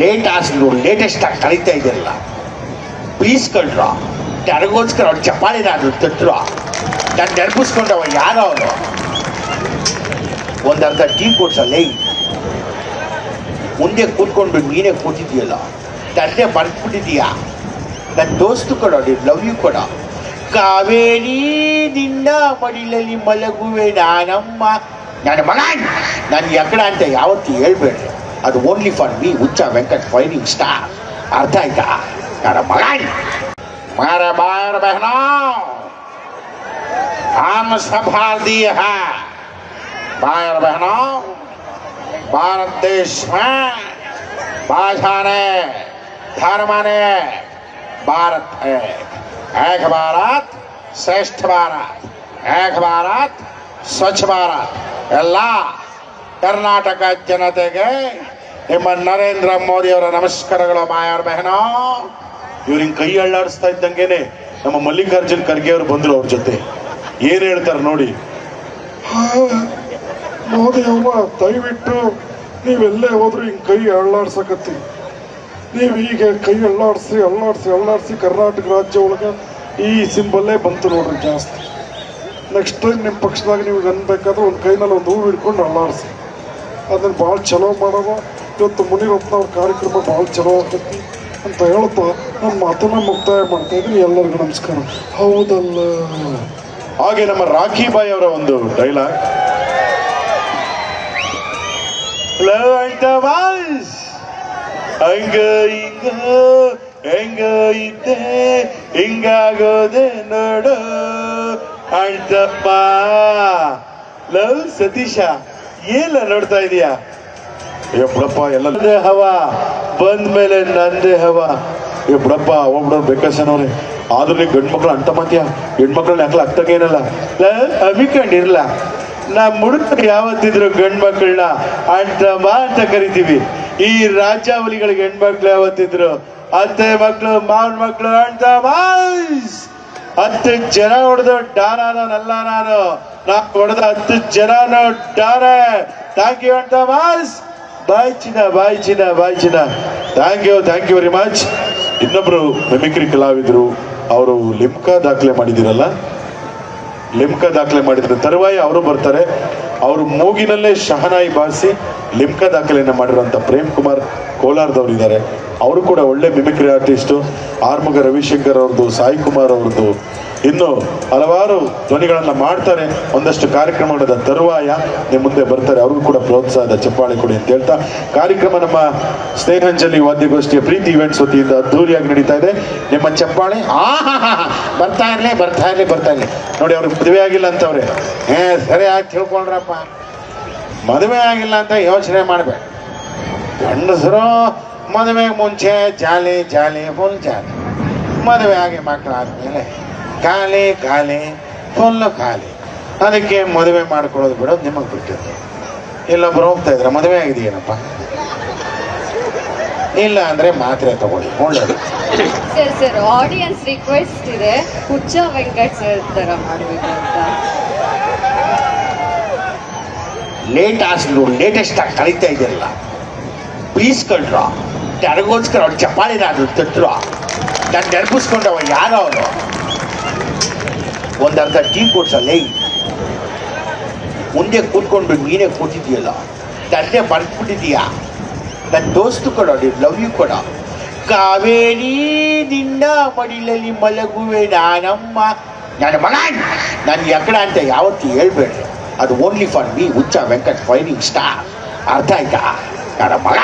Late ಆಸ್ಲು latest ಆಗಿ ಕಳೀತಾ ಇದೆಯಲ್ಲ ಬೀಸ್ಕೊಂಡ್ರು ನನಗೋಸ್ಕರ ಅವ್ರು ಚಪಾಳಿನ ಅದು ತಟ್ರು. ನಾನು ನೆನಪಿಸ್ಕೊಂಡವ ಯಾರೋ ಅವನು ಒಂದರ್ಧ ಟೀ ಕೊಡ್ಸಲ್ಲ ಮುಂದೆ ಕೂತ್ಕೊಂಡು ನೀನೇ ಕೂತಿದ್ಯಲ್ಲ ತಂದೆ ಬರ್ತ್ಬಿಟ್ಟಿದೀಯಾ ನನ್ನ ದೋಸ್ತು ಕೊಡೋ, ನೀನು ಲವ್ ಯು ಕೊಡ. ಕಾವೇರಿ ನಿನ್ನ ಮಡಿಲಲ್ಲಿ ಮಲಗುವೆ ನಾನಮ್ಮ. ನನ್ನ ಮಗ ನಾನು ಎಕ್ಕಡ ಅಂತ ಯಾವತ್ತೂ ಹೇಳ್ಬೇಡ್ರಿ. ಅದು only for me Huccha Venkat firing star ಅರ್ಥ ಆಯ್ತಾ ನನ್ನ ಮಗ ಮಾರ ಬಾರ ಬಹನ हम सब भारतीय है बायर बहनों भारत देश में भाषा ने धर्म ने भारत है एक भारत श्रेष्ठ भारत एक भारत ಸ್ವಚ್ಛ ಭಾರತ್ ಎಲ್ಲ ಕರ್ನಾಟಕ ಜನತೆಗೆ ನಿಮ್ಮ ನರೇಂದ್ರ ಮೋದಿ ಅವರ ನಮಸ್ಕಾರಗಳು ಮಾಯಾರ್ ಬೆಹನೋ ಇವ್ರು ಹಿಂಗ್ ಕೈ ಅಳ್ಳಾಡಿಸ್ತಾ ಇದ್ದಂಗೆನೆ ನಮ್ಮ ಮಲ್ಲಿಕಾರ್ಜುನ್ ಖರ್ಗೆ ಅವರು ಬಂದ್ರು ಅವ್ರ ಜೊತೆ. ಏನ್ ಹೇಳ್ತಾರೆ ನೋಡಿ. ಮೋದಿ ಅವ್ವ, ದಯವಿಟ್ಟು ನೀವೆಲ್ಲೇ ಹೋದ್ರು ಹಿಂಗ್ ಕೈ ಅಳ್ಳಾಡ್ಸಕತ್ತಿ. ನೀವು ಈಗ ಕೈ ಅಳ್ಳಾಡ್ಸಿ ಅಳ್ಳಾಡ್ಸಿ ಅಳ್ಳಾಡ್ಸಿ ಕರ್ನಾಟಕ ರಾಜ್ಯ ಒಳಗೆ ಈ ಸಿಂಬಲ್ಲೇ ಬಂತು ನೋಡ್ರಿ ಜಾಸ್ತಿ. ನೆಕ್ಸ್ಟ್ ಟೈಮ್ ನಿಮ್ಮ ಪಕ್ಷದಾಗ ನೀವು ಅನ್ಬೇಕಾದ್ರೆ ಒಂದು ಕೈನಲ್ಲಿ ಒಂದು ಹೂವು ಹಿಡ್ಕೊಂಡು ಅಳ್ಳಾಡ್ಸಿ. ಅದನ್ನ ಭಾಳ ಚಲೋ ಮಾಡೋದು ಇವತ್ತು ಅವ್ರ ಕಾರ್ಯಕ್ರಮ ಭಾಳ ಚಲೋ ಆಗ್ತೈತಿ ಅಂತ ಹೇಳ್ತಾ ನನ್ನ ಮಾತನ್ನ ಮುಕ್ತಾಯ ಮಾಡ್ತಾ ಇದ್ದೀನಿ. ಎಲ್ಲರಿಗೂ ನಮಸ್ಕಾರ. ಹೌದಲ್ಲ. ಹಾಗೆ ನಮ್ಮ ರಾಖಿ ಬಾಯಿ ಅವರ ಒಂದು ಡೈಲಾಗ್ ಹಂಗ ಹಿಂಗ, ಹೆಂಗ ಇದ್ದೆ ಹಿಂಗಾಗೋದೆ ನೋಡು. ಅಳ್ತಪ್ಪ ಲವ್ ಸತೀಶ. ಏನ ನೋಡ್ತಾ ಇದೀಯಾ? ಅಯ್ಯೋ ಬಿಡಪ್ಪ, ಎಲ್ಲ ಹವ. ಬಂದ್ಮೇಲೆ ನಂದೇ ಹವ. ಅಯ್ಯೋ ಬಿಡಪ್ಪ ಒಬ್ಬರು ಬೇಕಾಸನವ್ರೆ ಆದ್ರೂ ನೀವು ಗಂಡು ಮಕ್ಕಳು ಅಂತ ಮಾತ್ಯ? ಹೆಣ್ಮಕ್ಳನ್ನ ಯಾಕಲ ಆಗ್ತಾಗೇನಲ್ಲ ಅಮಿಕೊಂಡಿರ್ಲ ನಾ ಮುಡುಕ ಯಾವತ್ತಿದ್ರು ಗಂಡು ಮಕ್ಕಳನ್ನ ಅಂತ ಅಂತ ಕರಿತೀವಿ. ಈ ರಾಜ್ಯಾವಲಿಗಳಿಗೆ ಹೆಣ್ಮಕ್ಳು ಯಾವತ್ತಿದ್ರು. ಅತ್ತೆ ಮಕ್ಳು, ಮಾವನ ಮಕ್ಳು ಅಂಟಮ್ಮ ಅತ್ತೆ ಜನ ಹೊಡೆದು ಡಾರಾನೋ ನಾನು ನಾ ಹೊಡೆದ ಹತ್ತು ಜನ ಡಾನೆ ಥ್ಯಾಂಕ್ ಯು ಅಂತ ಮಾಸ್ ಬಾಯ್ ಚಿನ್ನ bye bye thank you thank you very much ಇನ್ನೊಬ್ರು ಮೆಮಿಕ್ರಿ ಕಲಾವಿದರು ಅವರು ಲಿಮ್ಕಾ ದಾಖಲೆ ಮಾಡಿದಿರಲ್ಲ ಲಿಮ್ಕಾ ದಾಖಲೆ ಮಾಡಿದ್ರು ತರುವಾಯಿ ಅವರು ಬರ್ತಾರೆ ಅವರು ಮೂಗಿನಲ್ಲೇ ಶಹನಾಯಿ ಬಾರಿಸಿ ಲಿಮ್ಕಾ ದಾಖಲೆಯನ್ನು ಮಾಡಿರುವಂಥ ಪ್ರೇಮ್ ಕುಮಾರ್ ಕೋಲಾರದವ್ರು ಇದ್ದಾರೆ ಅವರು ಕೂಡ ಒಳ್ಳೆ ಮಿಮಿಕ್ರಿ ಆರ್ಟಿಸ್ಟು ಆರ್ಮುಗ ರವಿಶಂಕರ್ ಅವ್ರದ್ದು ಸಾಯಿ ಕುಮಾರ್ ಅವ್ರದ್ದು ಇನ್ನು ಹಲವಾರು ಧ್ವನಿಗಳನ್ನು ಮಾಡ್ತಾರೆ. ಒಂದಷ್ಟು ಕಾರ್ಯಕ್ರಮಗಳ ತರುವಾಯ ನಿಮ್ಮ ಮುಂದೆ ಬರ್ತಾರೆ. ಅವ್ರಿಗೂ ಕೂಡ ಪ್ರೋತ್ಸಾಹದ ಚಪ್ಪಾಳೆ ಕೊಡಿ ಅಂತ ಹೇಳ್ತಾ, ಕಾರ್ಯಕ್ರಮ ನಮ್ಮ ಸ್ನೇಹಾಂಜಲಿ ವಾದ್ಯಗೋಷ್ಠಿಯ ಪ್ರೀತಿ ಇವೆಂಟ್ಸ್ ವತಿಯಿಂದ ಅದ್ದೂರಿಯಾಗಿ ನಡೀತಾ ಇದೆ. ನಿಮ್ಮ ಚಪ್ಪಾಳೆ ಆಹಾ ಬರ್ತಾ ಇರಲಿ ಬರ್ತಾ ಇರಲಿ ಬರ್ತಾ ಇರಲಿ. ನೋಡಿ, ಅವ್ರಿಗೆ ಮದುವೆ ಆಗಿಲ್ಲ ಅಂತವ್ರೆ. ಏ ಆಯ್ತು, ತಿಳ್ಕೊಳ್ರಪ್ಪ. ಮದುವೆ ಆಗಿಲ್ಲ ಅಂತ ಯೋಚನೆ ಮಾಡ್ಬೇಕು ಗಂಡಸರು ಮದುವೆ ಮುಂಚೆ ಜಾಲಿ ಜಾಲಿ, ಫುಲ್ ಮದುವೆ ಆಗಿ ಮಕ್ಕಳಾದ್ಮೇಲೆ ಖಾಲಿ ಖಾಲಿ ಫುಲ್ಲು ಖಾಲಿ. ಅದಕ್ಕೆ ಮದುವೆ ಮಾಡ್ಕೊಳ್ಳೋದು ಬಿಡೋದು ನಿಮಗೆ ಬಿಟ್ಟಿದ್ದು. ಇಲ್ಲೊಬ್ರು ಹೋಗ್ತಾ ಇದ್ರೆ ಮದುವೆ ಆಗಿದೆಯೇನಪ್ಪ? ಇಲ್ಲ ಅಂದ್ರೆ ಮಾತ್ರೆ ತಗೊಳ್ಳಿ ಒಳ್ಳೇದು. ಸರ್ ಸರ್ ಆಡಿಯನ್ಸ್ ರಿಕ್ವೆಸ್ಟ್ ಇದೆ. ಹುಚ್ಚ ವೆಂಕಟ್ ಸರ್ ಥರ ಮಾಡಬೇಕು ಅಂತ. ಲೇಟ್ ಆಸ್ಲು ಲೇಟೆಸ್ಟ್ ಆಗಿ ಕಳೀತಾ ಇದೆಯಲ್ಲ ಪ್ಲೀಸ್ ಕಳ್ರ ನನಗೋಸ್ಕರ ಅವ್ರು ಚಪ್ಪಾಳಿನ ಅದು ತಟ್ರು. ನಾನು ನೆನಪಿಸ್ಕೊಂಡವ ಯಾರೋ ಅವನು ಒಂದು ಅರ್ಧ ಟೀ ಕೊಡ್ಸಲ್ಲೇ ಮುಂದೆ ಕೂತ್ಕೊಂಡು ನೀನೇ ಕೂತಿದ್ಯಲ್ಲ ತಂದೆ ಬರ್ತ್ಬಿಟ್ಟಿದೀಯಾ ನನ್ನ ದೋಸ್ತು ಕೊಡ ನೀವು ಲವ್ ಯು ಕೊಡೋ. ಕಾವೇರಿ, ನಿನ್ನ ಮಡಿಲಲ್ಲಿ ಮಲಗುವೆ ನಾನಮ್ಮ. ನನ್ನ ಮಗ ನಾನು ಎಕ್ಕಡ ಅಂತ ಯಾವತ್ತೂ ಹೇಳ್ಬೇಡ್ರಿ. ಅದು only for me Huccha Venkat firing star ಅರ್ಥ ಆಯ್ತಾ? ನನ್ನ ಮಗ